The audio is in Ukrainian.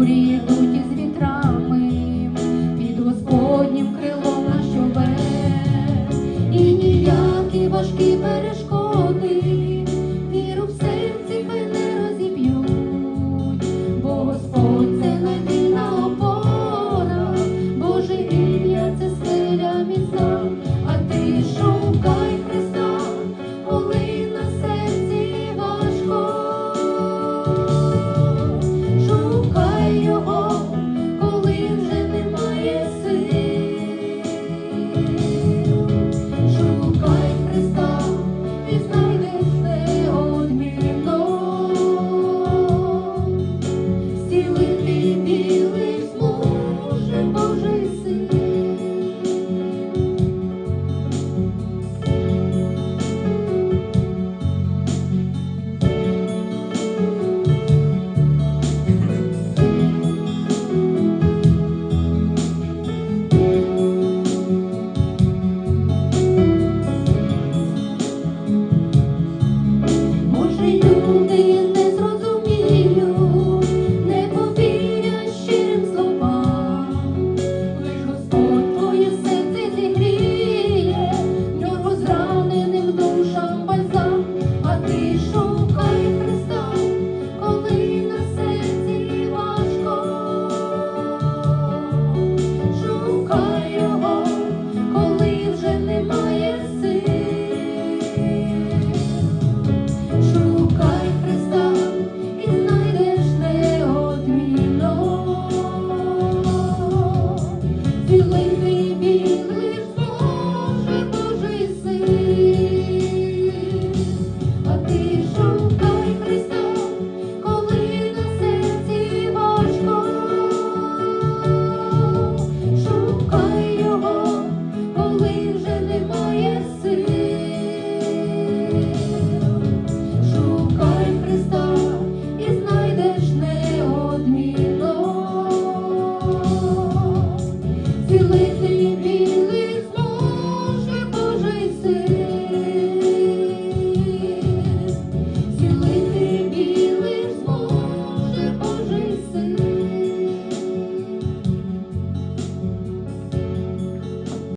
бурі із вітрами, під Господнім крилом наш човен, і ніякі важкі перешкоди, віру в серці мене розіб'ють, Господь це надійна опора, Боже ім'я це силя а ти що? see